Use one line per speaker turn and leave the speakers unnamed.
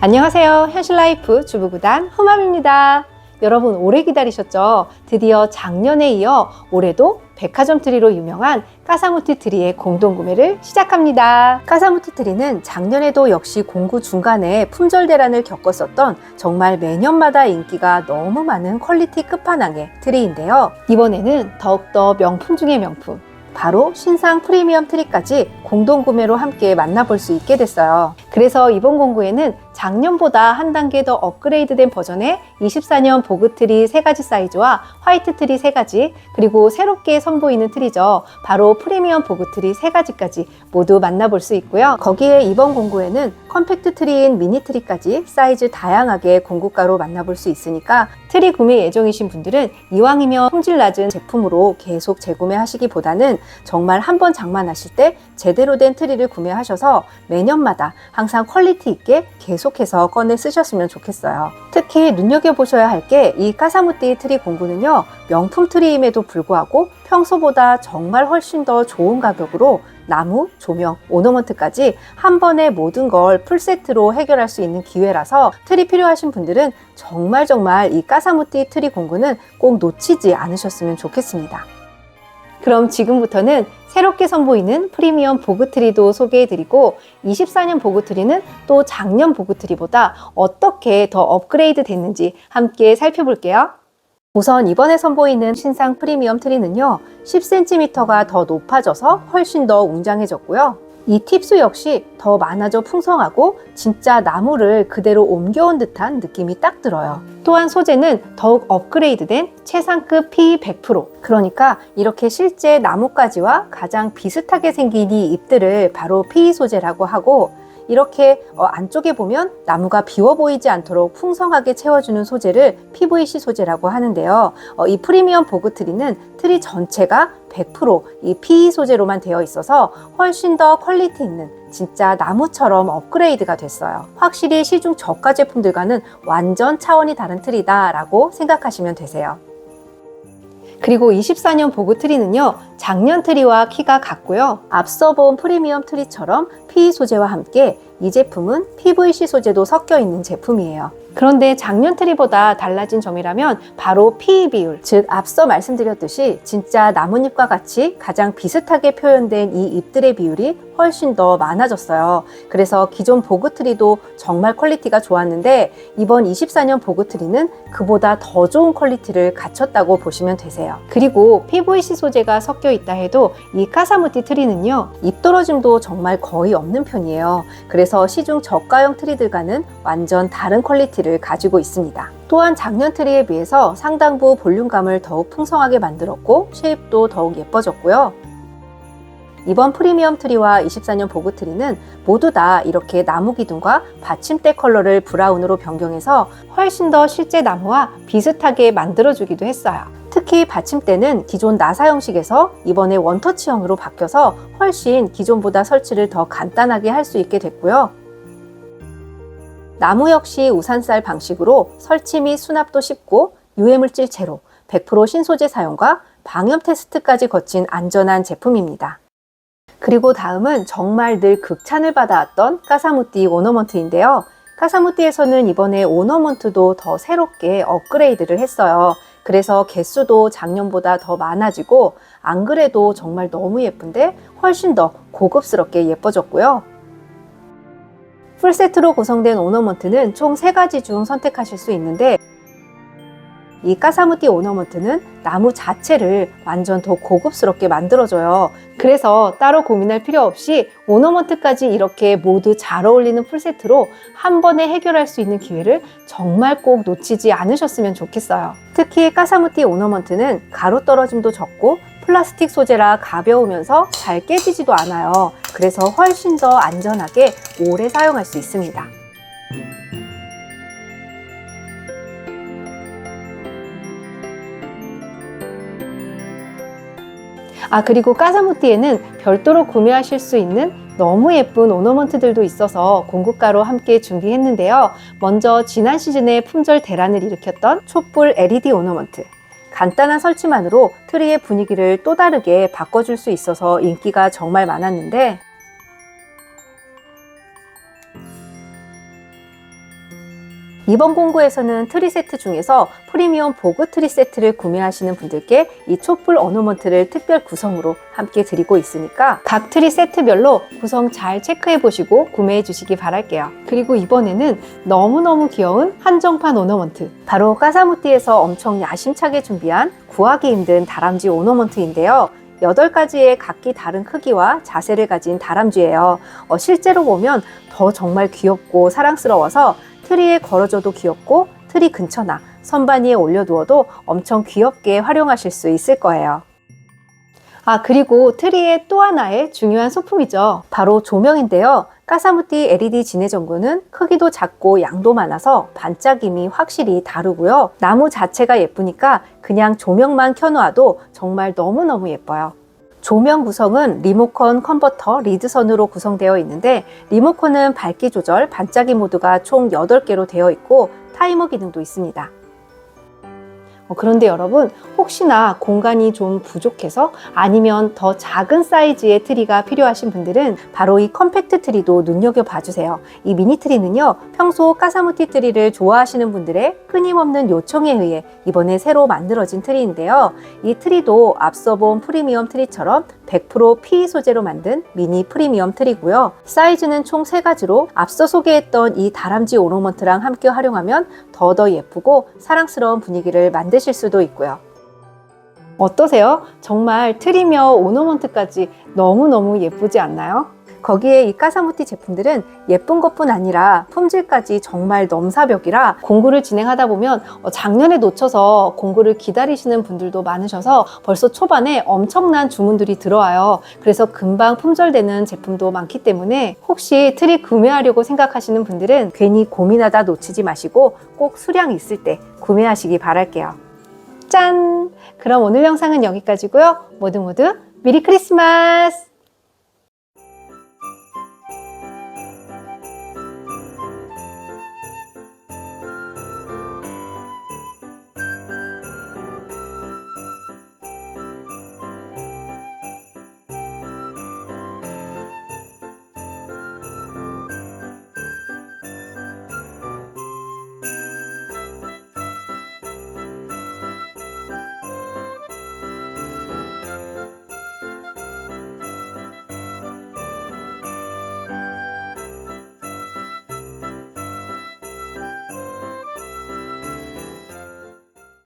안녕하세요. 현실라이프 주부구단 허맘입니다. 여러분 오래 기다리셨죠? 드디어 작년에 이어 올해도 백화점 트리로 유명한 까사무티 트리의 공동 구매를 시작합니다. 까사무티 트리는 작년에도 역시 공구 중간에 품절 대란을 겪었었던 정말 매년마다 인기가 너무 많은 퀄리티 끝판왕의 트리인데요. 이번에는 더욱더 명품 중의 명품, 바로 신상 프리미엄 트리까지 공동 구매로 함께 만나볼 수 있게 됐어요. 그래서 이번 공구에는 작년보다 한 단계 더 업그레이드된 버전의 24년 보그 트리 3가지 사이즈와 화이트 트리 3가지, 그리고 새롭게 선보이는 트리죠. 바로 프리미엄 보그 트리 3가지까지 모두 만나볼 수 있고요. 거기에 이번 공구에는 컴팩트 트리인 미니 트리까지 사이즈 다양하게 공구가로 만나볼 수 있으니까 트리 구매 예정이신 분들은 이왕이면 품질 낮은 제품으로 계속 재구매하시기보다는 정말 한 번 장만하실 때 제대로 된 트리를 구매하셔서 매년마다 항상 퀄리티 있게 계속해서 꺼내 쓰셨으면 좋겠어요. 특히 눈여겨보셔야 할 게 이 까사무띠 트리 공구는요, 명품 트리임에도 불구하고 평소보다 정말 훨씬 더 좋은 가격으로 나무, 조명, 오너먼트까지 한 번에 모든 걸 풀세트로 해결할 수 있는 기회라서 트리 필요하신 분들은 정말 정말 이 까사무띠 트리 공구는 꼭 놓치지 않으셨으면 좋겠습니다. 그럼 지금부터는 새롭게 선보이는 프리미엄 보그트리도 소개해드리고 24년 보그트리는 또 작년 보그트리보다 어떻게 더 업그레이드 됐는지 함께 살펴볼게요. 우선 이번에 선보이는 신상 프리미엄 트리는요 10cm가 더 높아져서 훨씬 더 웅장해졌고요 이 팁수 역시 더 많아져 풍성하고 진짜 나무를 그대로 옮겨온 듯한 느낌이 딱 들어요. 또한 소재는 더욱 업그레이드된 최상급 P100% 그러니까 이렇게 실제 나뭇가지와 가장 비슷하게 생긴 이 잎들을 바로 PE 소재라고 하고 이렇게 어, 안쪽에 보면 나무가 비워 보이지 않도록 풍성하게 채워주는 소재를 PVC 소재라고 하는데요. 어, 이 프리미엄 보그 트리는 트리 전체가 100%이 PE 소재로만 되어 있어서 훨씬 더 퀄리티 있는 진짜 나무처럼 업그레이드가 됐어요. 확실히 시중 저가 제품들과는 완전 차원이 다른 트리다라고 생각하시면 되세요. 그리고 24년 보그 트리는요, 작년 트리와 키가 같고요. 앞서 본 프리미엄 트리처럼 PE 소재와 함께 이 제품은 PVC 소재도 섞여 있는 제품이에요. 그런데 작년 트리보다 달라진 점이라면 바로 PE 비율, 즉 앞서 말씀드렸듯이 진짜 나뭇잎과 같이 가장 비슷하게 표현된 이 잎들의 비율이 훨씬 더 많아졌어요. 그래서 기존 보그 트리도 정말 퀄리티가 좋았는데 이번 24년 보그 트리는 그보다 더 좋은 퀄리티를 갖췄다고 보시면 되세요. 그리고 PVC 소재가 섞여 있다 해도 이 카사무티 트리는요, 잎 떨어짐도 정말 거의 없는 편이에요. 그래서 시중 저가형 트리들과는 완전 다른 퀄리티를 가지고 있습니다. 또한 작년 트리에 비해서 상당부 볼륨감을 더욱 풍성하게 만들었고 쉐입도 더욱 예뻐졌고요. 이번 프리미엄 트리와 24년 보그 트리는 모두 다 이렇게 나무 기둥과 받침대 컬러를 브라운으로 변경해서 훨씬 더 실제 나무와 비슷하게 만들어주기도 했어요. 특히 받침대는 기존 나사 형식에서 이번에 원터치형으로 바뀌어서 훨씬 기존보다 설치를 더 간단하게 할 수 있게 됐고요. 나무 역시 우산쌀 방식으로 설치 및 수납도 쉽고 유해물질 제로, 100% 신소재 사용과 방염 테스트까지 거친 안전한 제품입니다. 그리고 다음은 정말 늘 극찬을 받아왔던 까사무띠 오너먼트인데요. 까사무띠에서는 이번에 오너먼트도 더 새롭게 업그레이드를 했어요. 그래서 개수도 작년보다 더 많아지고 안 그래도 정말 너무 예쁜데 훨씬 더 고급스럽게 예뻐졌고요. 풀세트로 구성된 오너먼트는 총 3가지 중 선택하실 수 있는데 이 까사무띠 오너먼트는 나무 자체를 완전 더 고급스럽게 만들어줘요. 그래서 따로 고민할 필요 없이 오너먼트까지 이렇게 모두 잘 어울리는 풀세트로 한 번에 해결할 수 있는 기회를 정말 꼭 놓치지 않으셨으면 좋겠어요. 특히 까사무띠 오너먼트는 가루 떨어짐도 적고 플라스틱 소재라 가벼우면서 잘 깨지지도 않아요. 그래서 훨씬 더 안전하게 오래 사용할 수 있습니다. 아, 그리고 까사무띠에는 별도로 구매하실 수 있는 너무 예쁜 오너먼트들도 있어서 공구가로 함께 준비했는데요. 먼저 지난 시즌에 품절 대란을 일으켰던 촛불 LED 오너먼트. 간단한 설치만으로 트리의 분위기를 또 다르게 바꿔줄 수 있어서 인기가 정말 많았는데 이번 공구에서는 트리 세트 중에서 프리미엄 보그 트리 세트를 구매하시는 분들께 이 촛불 어노먼트를 특별 구성으로 함께 드리고 있으니까 각 트리 세트별로 구성 잘 체크해 보시고 구매해 주시기 바랄게요. 그리고 이번에는 너무너무 귀여운 한정판 오너먼트 바로 까사무띠에서 엄청 야심차게 준비한 구하기 힘든 다람쥐 오너먼트인데요. 8가지의 각기 다른 크기와 자세를 가진 다람쥐예요. 어, 실제로 보면 더 정말 귀엽고 사랑스러워서 트리에 걸어줘도 귀엽고 트리 근처나 선반 위에 올려두어도 엄청 귀엽게 활용하실 수 있을 거예요. 아, 그리고 트리의 또 하나의 중요한 소품이죠. 바로 조명인데요. 까사무띠 LED 진해전구는 크기도 작고 양도 많아서 반짝임이 확실히 다르고요. 나무 자체가 예쁘니까 그냥 조명만 켜놓아도 정말 너무너무 예뻐요. 조명 구성은 리모컨, 컨버터, 리드선으로 구성되어 있는데 리모컨은 밝기 조절, 반짝이 모드가 총 8개로 되어 있고 타이머 기능도 있습니다. 어, 그런데 여러분 혹시나 공간이 좀 부족해서 아니면 더 작은 사이즈의 트리가 필요하신 분들은 바로 이 컴팩트 트리도 눈여겨봐 주세요. 이 미니 트리는요 평소 까사무티 트리를 좋아하시는 분들의 끊임없는 요청에 의해 이번에 새로 만들어진 트리인데요. 이 트리도 앞서 본 프리미엄 트리처럼 100% PE 소재로 만든 미니 프리미엄 트리고요. 사이즈는 총 3가지로 앞서 소개했던 이 다람쥐 오너먼트랑 함께 활용하면 더더 예쁘고 사랑스러운 분위기를 만 드실 수도 있고요. 어떠세요? 정말 트리며 오너먼트까지 너무너무 예쁘지 않나요? 거기에 이 까사무티 제품들은 예쁜 것뿐 아니라 품질까지 정말 넘사벽이라 공구를 진행하다 보면 어, 작년에 놓쳐서 공구를 기다리시는 분들도 많으셔서 벌써 초반에 엄청난 주문들이 들어와요. 그래서 금방 품절되는 제품도 많기 때문에 혹시 트리 구매하려고 생각하시는 분들은 괜히 고민하다 놓치지 마시고 꼭 수량 있을 때 구매하시기 바랄게요. 짠! 그럼 오늘 영상은 여기까지고요. 모두 모두 메리 크리스마스!